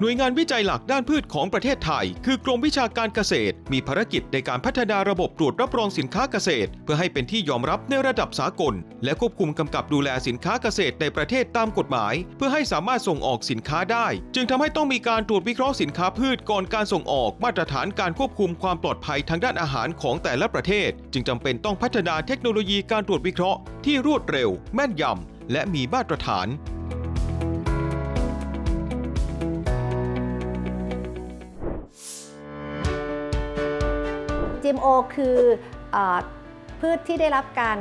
หน่วยงานวิจัยหลักด้านพืชของประเทศไทย คือกรมวิชาการเกษตร มีภารกิจในการพัฒนาระบบตรวจรับรองสินค้าเกษตร เพื่อให้เป็นที่ยอมรับในระดับสากล และควบคุมกำกับดูแลสินค้าเกษตรในประเทศตามกฎหมาย เพื่อให้สามารถส่งออกสินค้าได้ จึงทำให้ต้องมีการตรวจวิเคราะห์สินค้าพืชก่อนการส่งออก มาตรฐานการควบคุมความปลอดภัยทางด้านอาหารของแต่ละประเทศ จึงจำเป็นต้องพัฒนาเทคโนโลยีการตรวจวิเคราะห์ที่รวดเร็ว แม่นยำและมีมาตรฐาน GMO คืออพืชที่ได้รับการ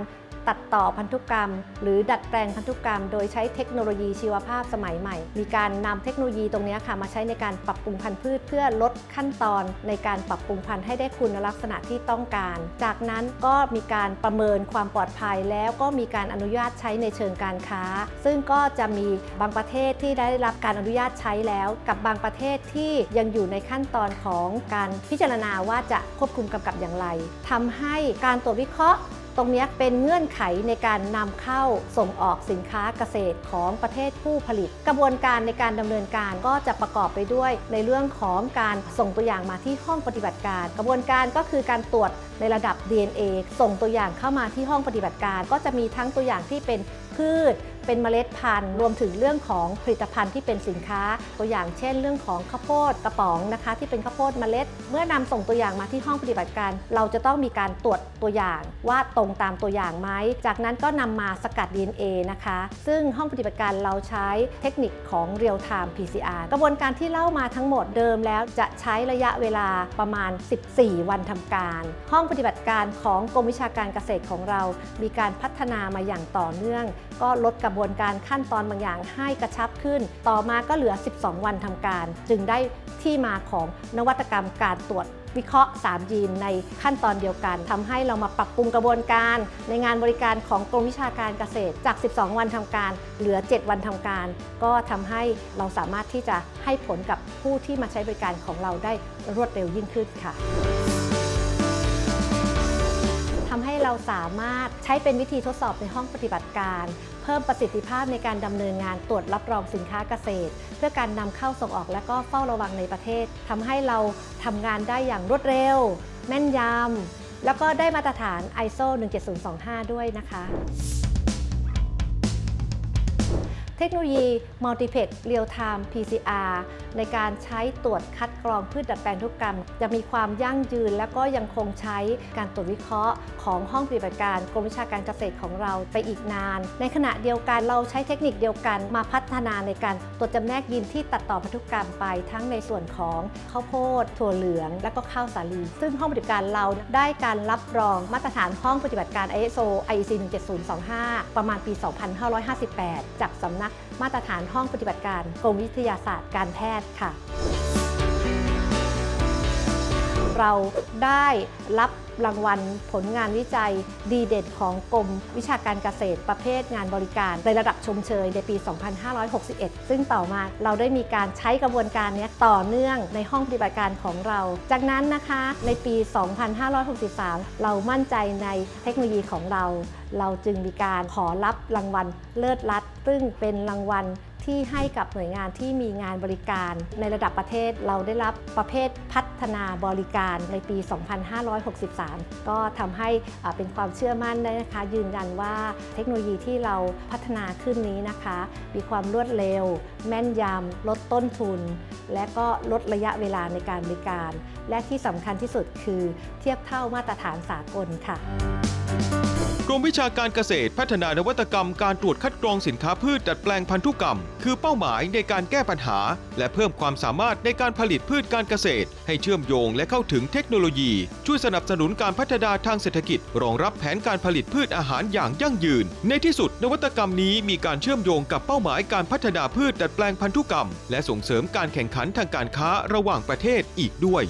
ตัดต่อพันธุกรรม หรือดัดแปลงพันธุกรรม โดยใช้เทคโนโลยีชีวภาพสมัยใหม่ มีการนำเทคโนโลยีตรงนี้ค่ะมาใช้ในการปรับปรุงพันธุ์พืช เพื่อลดขั้นตอนในการปรับปรุงพันธุ์ให้ได้คุณลักษณะที่ต้องการ จากนั้นก็มีการประเมินความปลอดภัยแล้วก็มีการอนุญาตใช้ในเชิงการค้า ซึ่งก็จะมีบางประเทศที่ได้รับการอนุญาตใช้แล้ว กับบางประเทศที่ยังอยู่ในขั้นตอนของการพิจารณาว่าจะควบคุมกำกับอย่างไรทำให้การตรวจวิเคราะห์ ตรงนี้เป็นเงื่อนไขในการนำเข้าส่งออกสินค้าเกษตรของประเทศผู้ผลิต กระบวนการในการดำเนินการก็จะประกอบไปด้วย ในเรื่องของการส่งตัวอย่างมาที่ห้องปฏิบัติการ กระบวนการก็คือการตรวจในระดับ DNA ส่งตัวอย่างเข้ามาที่ห้องปฏิบัติการ ก็จะมีทั้งตัวอย่างที่เป็นพืช เป็นเมล็ดพันธุ์ รวมถึงเรื่องของผลิตภัณฑ์ที่เป็นสินค้า ตัวอย่างเช่น เรื่องของข้าวโพดกระป๋องนะคะ ที่เป็นข้าวโพดเมล็ด เมื่อนำส่งตัวอย่างมาที่ห้องปฏิบัติการ เราจะต้องมีการตรวจตัวอย่างว่าตรงตามตัวอย่างไหมจากนั้นก็นำมาสกัด DNA นะคะ ซึ่งห้องปฏิบัติการเราใช้เทคนิคของ Real Time PCR กระบวนการที่เล่ามาทั้งหมดเดิมแล้วจะใช้ระยะเวลาประมาณ 14 วันทำการ ห้องปฏิบัติการของกรมวิชาการเกษตรของเรา มีการพัฒนามาอย่างต่อเนื่อง ก็ลดกระบวนการขั้นตอนบางอย่างให้กระชับขึ้น ต่อมาก็เหลือ 12 วันทำการ จึงได้ที่มาของนวัตกรรมการตรวจวิเคราะห์ 3 ยีนในขั้นตอนเดียวกันทำให้เรามาปรับปรุงกระบวนการ ในงานบริการของกรมวิชาการเกษตรจาก 12 วันทำการ เหลือ 7 วันทำการ ก็ทำให้เราสามารถที่จะให้ผลกับผู้ที่มาใช้บริการของเราได้รวดเร็วยิ่งขึ้นค่ะ เราสามารถใช้เป็นวิธีทดสอบในห้องปฏิบัติการ เพิ่มประสิทธิภาพในการดำเนินงานตรวจรับรองสินค้าเกษตร เพื่อการนำเข้าส่งออกและก็เฝ้าระวังในประเทศทำให้เราทำงานได้อย่างรวดเร็ว แม่นยำแล้วก็ได้มาตรฐาน ISO 17025 ด้วยนะคะ เทคโนโลยี Multiplex Real Time PCR ในการใช้ตรวจคัดกรองพืชดัดแปลงทุกกรรม จะมีความยั่งยืน และก็ยังคงใช้การตรวจวิเคราะห์ของห้องปฏิบัติการกรมวิชาการเกษตรของเราไปอีกนาน ในขณะเดียวกันเราใช้เทคนิคเดียวกันมาพัฒนาในการตรวจจำแนกยีนที่ตัดต่อพันธุกรรมไปทั้งในส่วนของข้าวโพดถั่วเหลือง และก็ข้าวสาลี ซึ่งห้องปฏิบัติการเราได้การรับรองมาตรฐานห้องปฏิบัติการ ISO IEC 17025 ประมาณปี 2558 จากสำนักมาตรฐานห้องปฏิบัติการกรมวิทยาศาสตร์การแพทย์ค่ะ เราได้รับ รางวัลผลงานวิจัยดีเด่นของกรมวิชาการเกษตรประเภทงานบริการ ในระดับชมเชยในปี 2561 ซึ่งต่อมาเราได้มีการใช้กระบวนการนี้ต่อเนื่องในห้องปฏิบัติการของเรา จากนั้นนะคะในปี 2563 เรามั่นใจในเทคโนโลยีของเรา เราจึงมีการขอรับรางวัลเลิศรัตซึ่งเป็นรางวัล ที่ให้กับหน่วยงานที่มีงานบริการ ในระดับประเทศเราได้รับประเภทพัฒนาบริการในปี 2563 ก็ทำให้เป็นความเชื่อมั่นได้นะคะ ยืนยันว่าเทคโนโลยีที่เราพัฒนาขึ้นนี้นะคะ มีความรวดเร็ว แม่นยำลดต้นทุน และก็ลดระยะเวลาในการบริการ และที่สำคัญที่สุดคือเทียบเท่ามาตรฐานสากลค่ะ กรมวิชาการเกษตรพัฒนานวัตกรรมการตรวจคัดกรองสินค้าพืชดัดแปลงพันธุกรรม คือเป้าหมายในการแก้ปัญหา และเพิ่มความสามารถในการผลิตพืชการเกษตร ให้เชื่อมโยงและเข้าถึงเทคโนโลยี ช่วยสนับสนุนการพัฒนาทางเศรษฐกิจ รองรับแผนการผลิตพืชอาหารอย่างยั่งยืน ในที่สุดนวัตกรรมนี้มีการเชื่อมโยงกับเป้าหมายการพัฒนาพืชดัดแปลงพันธุกรรม และส่งเสริมการแข่งขันทางการค้าระหว่างประเทศอีกด้วย